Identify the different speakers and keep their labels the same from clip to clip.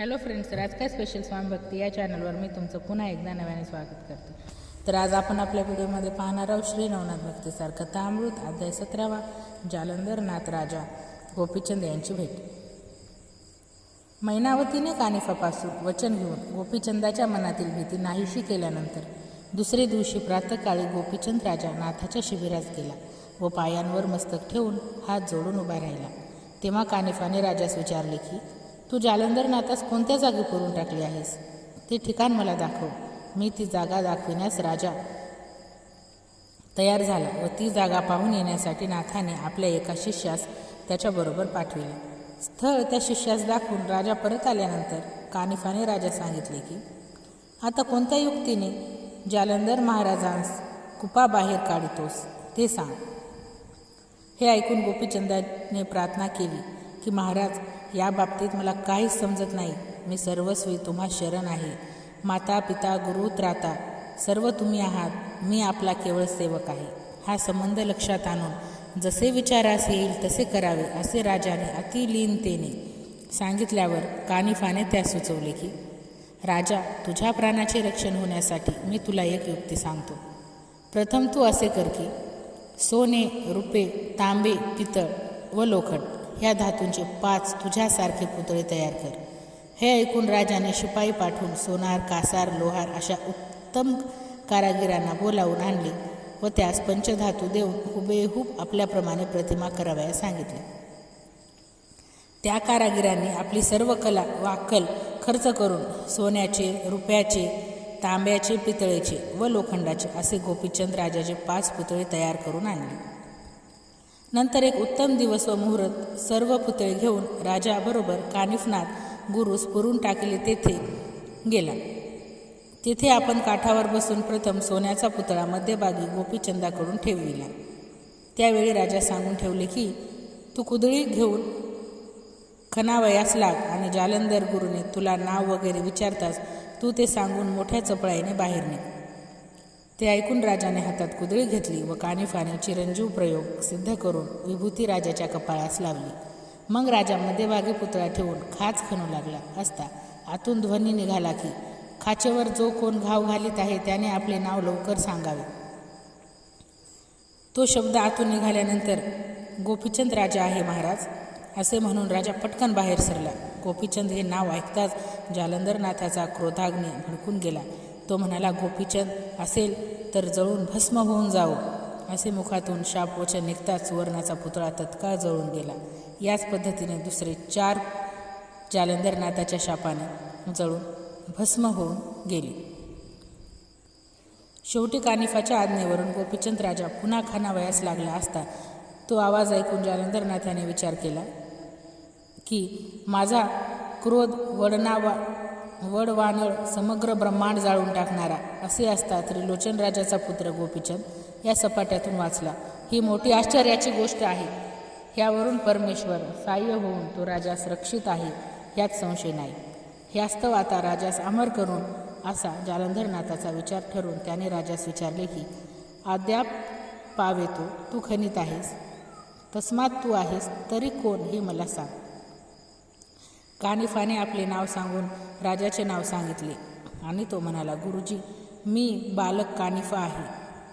Speaker 1: Hello friends आज काय special स्वामीभक्ती या चॅनलवर मी तुमचं पुन्हा एकदा नव्याने स्वागत करते. तर आज आपण आपल्या व्हिडिओमध्ये पाहणार आहोत श्री नवनाथ भक्तीसारखं तामृत अध्याय सतरावा जालंधर नाथ राजा गोपीचंद यांची भेट. मैनावतीने कानिफापासून वचन घेऊन गोपीचंदाच्या मनातील भीती नाहीशी केल्यानंतर दुसरे दिवशी प्रातःकाळी गोपीचंद राजा नाथाच्या शिबिरात गेला व पायांवर मस्तक ठेवून हात जोडून उभा राहिला. तेव्हा कानिफाने राजास विचारले की तू जालंधरनाथास कोणत्या जागी पुरून टाकली आहेस? ते ठिकाण मला दाखव. मी ती जागा दाखविण्यास राजा. तयार झाला व ती जागा पाहून येण्यासाठी नाथाने आपल्या एका शिष्यास त्याच्याबरोबर पाठविले. स्थळ त्या शिष्यास दाखवून राजा परत आल्यानंतर कानिफाने राजा सांगितले की आता कोणत्या युक्तीने जालंधर महाराजांस कुपा बाहेर काढतोस ते सांग. हे ऐकून गोपीचंदाने प्रार्थना केली की महाराज या बाबतीत मला काहीच समजत नाही. मी सर्वस्वी तुम्हा शरण आहे. माता पिता गुरु त्राता सर्व तुम्ही आहात. मी आपला केवळ सेवक आहे. हा संबंध लक्षात आणून जसे विचारास येईल तसे करावे असे राजाने अतिलीनतेने सांगितल्यावर कानिफाने त्यास सुचवले की राजा तुझ्या प्राणाचे रक्षण होण्यासाठी मी तुला एक युक्ती सांगतो. प्रथम तू असे कर की सोने रुपे तांबे पितळ व लोखंड ह्या धातूंचे पाच तुझ्यासारखे पुतळे तयार कर. हे ऐकून राजाने शिपाई पाठवून सोनार कासार लोहार अशा उत्तम कारागिरांना बोलावून आणले व त्यास पंचधातू देऊन हुबेहूब आपल्याप्रमाणे प्रतिमा करावयास सांगितले. त्या कारागिरांनी आपली सर्व कला व अक्कल खर्च करून सोन्याचे रुपयाचे तांब्याचे पितळेचे व लोखंडाचे असे गोपीचंद राजाचे पाच पुतळे तयार करून आणले. नंतर एक उत्तम दिवस व मुहूर्त सर्व पुतळे घेऊन राजाबरोबर कानिफनाथ गुरुस पुरून टाकले तेथे गेला. तेथे आपण काठावर बसून प्रथम सोन्याचा पुतळा मध्यभागी गोपीचंदाकडून ठेविला. त्यावेळी राजा सांगून ठेवले की तू कुदळी घेऊन खनावयास लाग आणि जालंधर गुरुने तुला नाव वगैरे विचारताच तू ते सांगून मोठ्या चपळाईने बाहेर निघ. ते ऐकून राजाने हातात कुदळी घेतली व कानिफाने चिरंजीव प्रयोग सिद्ध करून विभूती राजाच्या कपाळास लावली. मग राजा मध्यभागी पुतळा ठेवून खाच खणू लागला. असता आतून ध्वनी निघाला की खाचेवर जो कोण घाव घालीत आहे त्याने आपले नाव लवकर सांगावे. तो शब्द आतून निघाल्यानंतर गोपीचंद राजा आहे महाराज असे म्हणून राजा पटकन बाहेर सरला. गोपीचंद हे नाव ऐकताच जालंधरनाथाचा क्रोधाग्नी भडकून गेला. तो म्हणाला गोपीचंद असेल तर जळून भस्म होऊन जावो. असे मुखातून शापवचन निघताच सुवर्णाचा पुतळा तत्काळ जळून गेला. याच पद्धतीने दुसरे चार जालंधरनाथाच्या शापाने जळून भस्म होऊन गेली. शेवटी कानिफाच्या आज्ञेवरून गोपीचंद राजा पुन्हा खानावयास लागला असता तो आवाज ऐकून जालंधरनाथाने विचार केला की माझा क्रोध वड वडवानळ समग्र ब्रह्मांड जाळून टाकणारा असे असता त्रिलोचन राजाचा पुत्र गोपीचंद. या सपाट्यातून वाचला. ही मोठी आश्चर्याची गोष्ट आहे. ह्यावरून परमेश्वर साह्य होऊन तो राजास रक्षित आहे यात संशय नाही. ह्यास्तव आता राजास अमर करून असा जालंधरनाथाचा विचार ठरून त्याने राजास विचारले की अद्याप पावेतो तू खनित आहेस? तस्मात तू आहेस तरी कोण हे मला सांग? कानिफाने आपले नाव सांगून राजाचे नाव सांगितले. आणि तो म्हणाला गुरुजी मी बालक कानिफा आहे.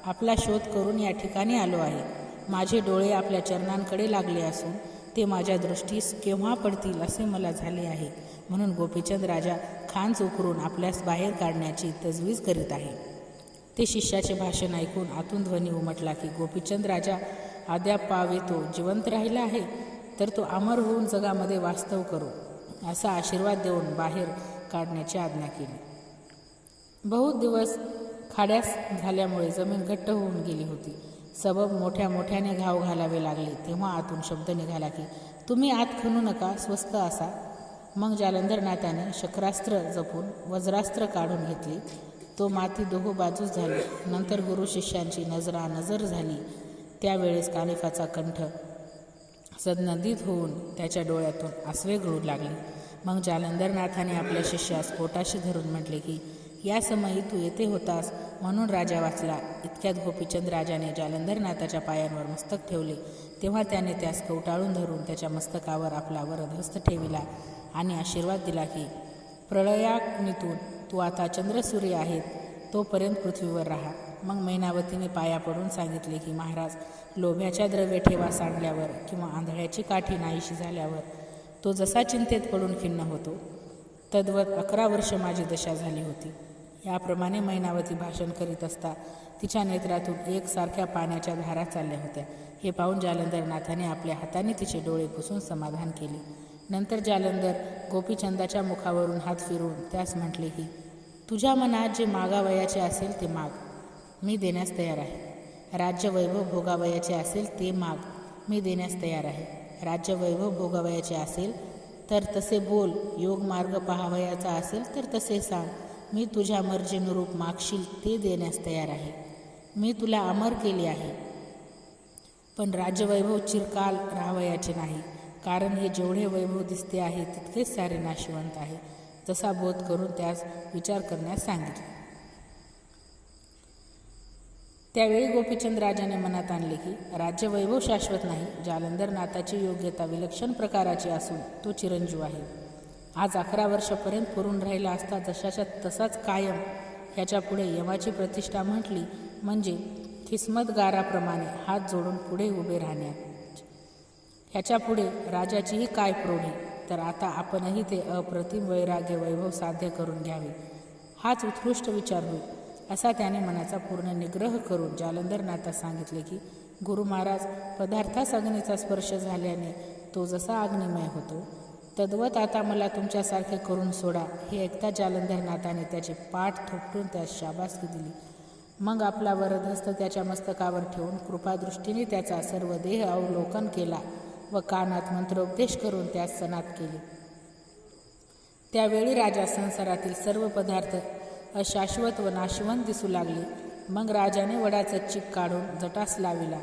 Speaker 1: आपला शोध करून या ठिकाणी आलो आहे. माझे डोळे आपल्या चरणांकडे लागले असून ते माझ्या दृष्टीस केव्हा पडतील असे मला झाले आहे म्हणून गोपीचंद राजा खान चोकरून आपल्यास बाहेर काढण्याची तजवीज करीत आहे. ते शिष्याचे भाषण ऐकून आतून ध्वनी उमटला की गोपीचंद राजा अद्याप पावे तो जिवंत राहिला आहे? तर तो अमर होऊन जगामध्ये वास्तव करू. असा आशीर्वाद देऊन बाहेर काढण्याची आज्ञा केली. बहुत दिवस खाड्यास झाल्यामुळे जमीन घट्ट होऊन गेली होती. सबब मोठ्या मोठ्याने घाव घालावे लागले. तेव्हा आतून शब्द निघाला की तुम्ही आत खणू नका स्वस्त असा. मग जालंधरनाथाने शक्रास्त्र जपून वज्रास्त्र काढून घेतली. तो माती दोहो बाजूस झाली. नंतर गुरु शिष्यांची नजरा नजर झाली. त्यावेळेस कानिफाचा कंठ सदनंदित होऊन त्याच्या डोळ्यातून आसवे गळू लागले. मग जालंधरनाथाने आपल्या शिष्यास पोटाशी धरून म्हटले की या समयी तू येथे होतास म्हणून राजा वाचला. इतक्यात गोपीचंद राजाने जालंधरनाथाच्या पायांवर मस्तक ठेवले. तेव्हा त्याने त्यास कवटाळून धरून त्याच्या मस्तकावर आपला वरदहस्त ठेविला आणि आशीर्वाद दिला की प्रळयाग्नीतून तू आता चंद्रसूर्य आहेत तोपर्यंत पृथ्वीवर राहा. मग मैनावतीने पाया पडून सांगितले की महाराज लोभ्याच्या द्रव्य ठेवा सांडल्यावर किंवा आंधळ्याची काठी नाहीशी झाल्यावर तो जसा चिंतेत पडून खिन्न होतो तद्वत अकरा वर्ष माझी दशा झाली होती. याप्रमाणे मैनावती भाषण करीत असता तिच्या नेत्रातून एकसारख्या पाण्याच्या धारा चालल्या होत्या. हे पाहून जालंधरनाथाने आपल्या हाताने तिचे डोळे पुसून समाधान केले. नंतर जालंधर गोपीचंदाच्या मुखावरून हात फिरवून त्यास म्हटले की तुझ्या मनात जे मागावयाचे असेल ते माग. मी देण्यास तयार आहे. राज्य वैभव भोगावयाचे असेल ते माग मी देण्यास तयार आहे. राज्य वैभव भोगावयाचे असेल तर तसे बोल योग मार्ग पाहावयाचा असेल तर तसे सांग. मी तुझ्या मर्जीनुरूप मागशील ते देण्यास तयार आहे. मी तुला अमर केले आहे. पण राज्यवैभव चिरकाल राहावयाचे नाही. कारण हे जेवढे वैभव दिसते आहे तितकेच सारे नाशिवंत आहे. तसा बोध करून त्यास विचार करण्यास सांगितले. त्यावेळी गोपीचंद राजाने मनात आणले की राज्यवैभव शाश्वत नाही जालंधर नाथाची योग्यता विलक्षण प्रकाराची असून तो चिरंजीव आहे. आज अकरा वर्षापर्यंत पुरून राहिला असता जशाच्या तसाच कायम ह्याच्या पुढे यमाची प्रतिष्ठा म्हटली म्हणजे किस्मतगाराप्रमाणे हात जोडून पुढे उभे राहण्यात ह्याच्या पुढे राजाचीही काय प्रोढी तर आता आपणही ते अप्रतिम वैराग्य वैभव साध्य करून घ्यावे. हाच उत्कृष्ट विचार होईल असा त्याने मनाचा पूर्ण निग्रह करून जालंधरनाथास सांगितले की गुरु महाराज पदार्थास अग्नीचा स्पर्श झाल्याने तो जसा अग्निमय होतो तद्वत आता मला तुमच्यासारखे करून सोडा. हे ऐकता जालंधरनाथाने त्याचे पाठ थोपटून त्यास शाबासकी दिली. मग आपला वरदहस्त त्याच्या मस्तकावर ठेवून कृपादृष्टीने त्याचा सर्व देह अवलोकन केला व कानात मंत्रोपदेश करून त्यास सनात केले. त्यावेळी राजा संसारातील सर्व पदार्थ अशाश्वत व नाशवंत दिसू लागले. मग राजाने वडाचं चिक काढून जटास लाविला.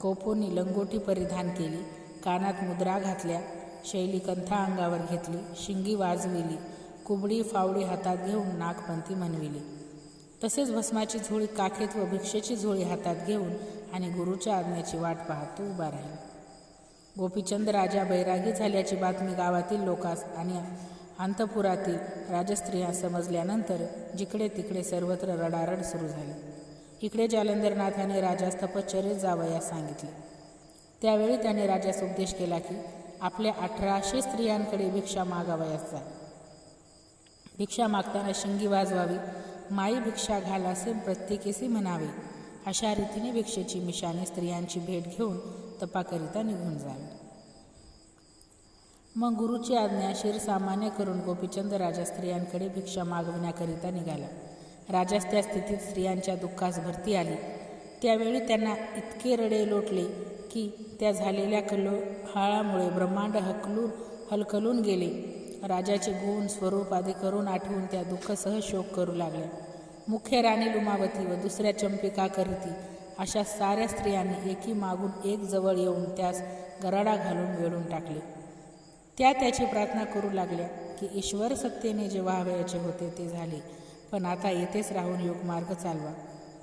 Speaker 1: कोपोनी लंगोटी परिधान केली. कानात मुद्रा घातल्या. शैलीकंथा अंगावर घेतली. शिंगी वाजविली. कुबडी फावडी हातात घेऊन नागपंथी म्हणविली. तसेच भस्माची झोळी काखेत व भिक्षेची झोळी हातात घेऊन आणि गुरुच्या आज्ञेची वाट पाहत तो उभा राहिला. गोपीचंद राजा बैरागी झाल्याची बातमी गावातील लोकास आणि अंतपुरातील राजस्त्रिया समजल्यानंतर जिकडे तिकडे सर्वत्र रडारड सुरू झाली. इकडे जालंधरनाथाने राजास तपश्चर्येत जावयास सांगितले. त्यावेळी त्याने राजास उपदेश केला की आपल्या अठराशे स्त्रियांकडे भिक्षा मागावयास जा. भिक्षा मागताना शिंगी वाजवावी माई भिक्षा घालासे असे म्हणावे अशा रीतीने भिक्षेची मिशाने स्त्रियांची भेट घेऊन तपाकरिता निघून जावी. मग गुरुची आज्ञा शिरसामान्य करून गोपीचंद राजा स्त्रियांकडे भिक्षा मागविण्याकरिता निघाला. राजास त्या स्थितीत स्त्रियांच्या दुःखास भरती आली. त्यावेळी त्यांना इतके रडे लोटले की त्या झालेल्या कलोहाळामुळे ब्रह्मांड हकलून हलकलून गेले. राजाचे गुण स्वरूप आदी करून आठवून त्या दुःखसह शोक करू लागल्या. मुख्य राणी लुमावती व दुसऱ्या चंपिका करीती अशा साऱ्या स्त्रियांनी एकी मागून एक जवळ येऊन त्यास गराडा घालून वेळून टाकले. त्या त्याची प्रार्थना करू लागल्या की ईश्वर सत्तेने जे व्हावयाचे होते ते झाले. पण आता येथेच राहून योगमार्ग चालवा.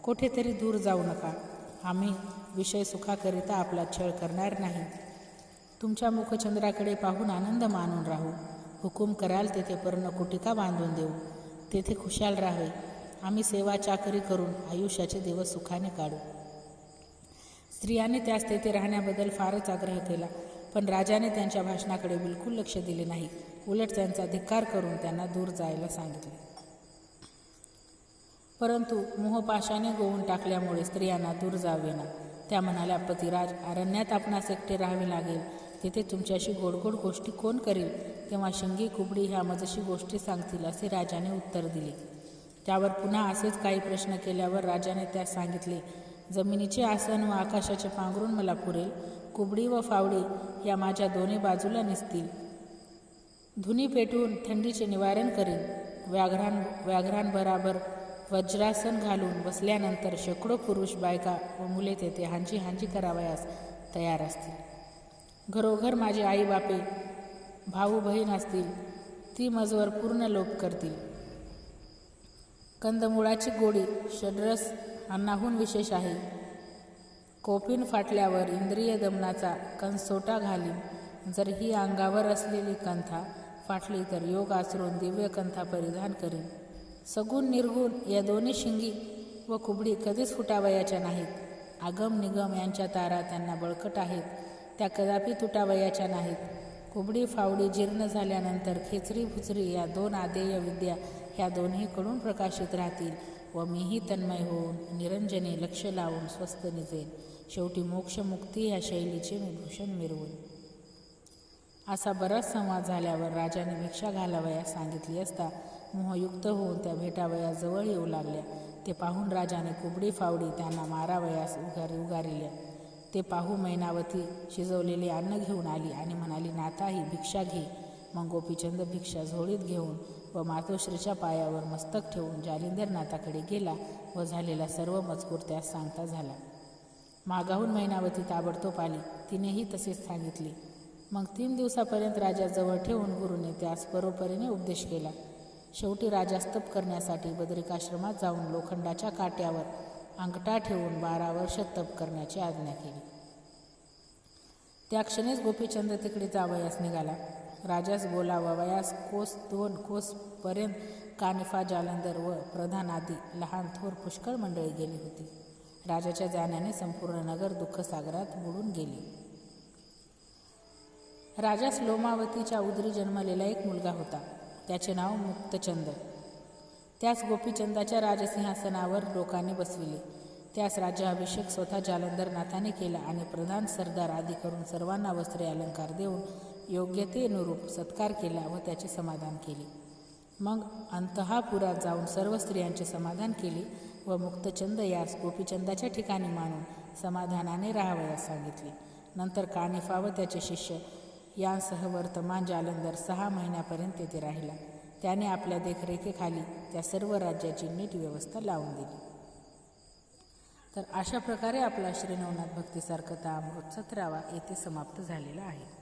Speaker 1: कुठेतरी दूर जाऊ नका. आम्ही विषय सुखाकरिता आपला छळ करणार नाही. तुमच्या मुखचंद्राकडे पाहून आनंद मानून राहू. हुकूम कराल तेथे पर्णकुटिका बांधून देऊ. तेथे खुशाल राहावे. आम्ही सेवा चाकरी करून आयुष्याचे दिवस सुखाने काढू. स्त्रियांनी त्यास तेथे राहण्याबद्दल फारच आग्रह केला. पण राजाने त्यांच्या भाषणाकडे बिलकुल लक्ष दिले नाही. उलट त्यांचा धिक्कार करून त्यांना दूर जायला सांगितले. परंतु मोहपाशाने गोवून टाकल्यामुळे स्त्रियांना दूर जावेना. त्या म्हणाल्या पतिराज अरण्यात आपणास एकटे राहावे लागेल. तिथे तुमच्याशी गोडगोड गोष्टी कोण करेल? तेव्हा शिंगी कुबडी ह्या मजशी गोष्टी सांगतील असे राजाने उत्तर दिले. त्यावर पुन्हा असेच काही प्रश्न केल्यावर राजाने त्यास सांगितले जमिनीचे आसन व आकाशाचे पांघरून मला पुरेल. कुबडी व फावडी या माझ्या दोन्ही बाजूला निसतील. धुनी पेटवून थंडीचे निवारण करीन. व्याघ्रां व्याघ्रांबराबर वज्रासन घालून बसल्यानंतर शेकडो पुरुष बायका व मुले तेथे हांजी हांजी करावयास तयार असतील. घरोघर माझे आई बापे भाऊ बहीण असतील ती मजवर पूर्ण लोप करतील. कंदमुळाची गोडी षड्रस अन्नाहून विशेष आहे. कोपिन फाटल्यावर इंद्रिय दमनाचा कंसोटा घालीन. जर ही अंगावर असलेली कंथा फाटली तर योग आचरून दिव्य कंथा परिधान करीन. सगुण निर्गुण या दोन्ही शिंगी व कुबडी कधीच फुटावयाच्या नाहीत. आगम निगम यांच्या तारा त्यांना बळकट आहेत. त्या कदापि तुटावयाच्या नाहीत. कुबडी फावडी जीर्ण झाल्यानंतर खेचरी फुचरी या दोन आदेय विद्या ह्या दोन्हीकडून प्रकाशित राहतील व मीही तन्मय होऊन निरंजने लक्ष लावून स्वस्त निजेन. शेवटी मोक्षमुक्ती या शैलीचे मी भूषण मिरवून. असा बराच संवाद झाल्यावर राजाने भिक्षा घालावयास सांगितली असता मोहयुक्त होऊन त्या भेटावया जवळ येऊ लागल्या. ते पाहून राजाने कुबडी फावडी त्यांना मारावयास उगारी उगारिल्या. ते पाहू मैनावती शिजवलेले अन्न घेऊन आली आणि म्हणाली नाता ही भिक्षा घे मग गोपीचंद भिक्षा झोळीत घेऊन व मातोश्रीच्या पायावर मस्तक ठेवून जालिंदर नाथाकडे गेला व झालेला सर्व मजकूर त्यास सांगता झाला. मागाहून मैनावती ताबडतोब आली. तिनेही तसेच सांगितले. मग तीन दिवसापर्यंत राजाजवळ ठेवून गुरुने त्यास परोपरीने उपदेश केला. शेवटी राजा स्तप करण्यासाठी बद्रिकाश्रमात जाऊन लोखंडाच्या काट्यावर अंगठा ठेवून बारा वर्ष तप करण्याची आज्ञा केली. त्या क्षणीच गोपीचंद तिकडे जावयास निघाला. राजास बोलावा वयास कोस दोन कोसपर्यंत कानिफा जालंधर व प्रधान आदी लहान थोर पुष्कळ मंडळी गेली होती. राजाच्या जाण्याने संपूर्ण नगर दुःखसागरात बुडून गेले. राजास लोमावतीच्या उदरी जन्मलेला एक मुलगा होता. त्याचे नाव मुक्तचंद. त्यास गोपीचंदाच्या राजसिंहासनावर लोकांनी बसविले. त्यास राज्याभिषेक स्वतः जालंधरनाथाने केला आणि प्रधान सरदार आदी करून सर्वांना वस्त्रे अलंकार देऊन योग्यतेनुरूप सत्कार केला व त्याचे समाधान केले. मग अंतहापुरात जाऊन सर्व स्त्रियांचे समाधान केले. व मुक्तचंद यास गोपीचंदाच्या ठिकाणी मानून समाधानाने राहावयास सांगितले. नंतर कानिफा व त्याचे शिष्य यांसह वर्तमान जालंधर सहा महिन्यापर्यंत तेथे राहिला. त्याने आपल्या देखरेखीखाली त्या सर्व राज्याची नीट व्यवस्था लावून दिली. तर अशा प्रकारे आपला श्रीनवनाथ भक्तीसारखं भक्ती सारखता सतरावा येथे समाप्त झालेला आहे.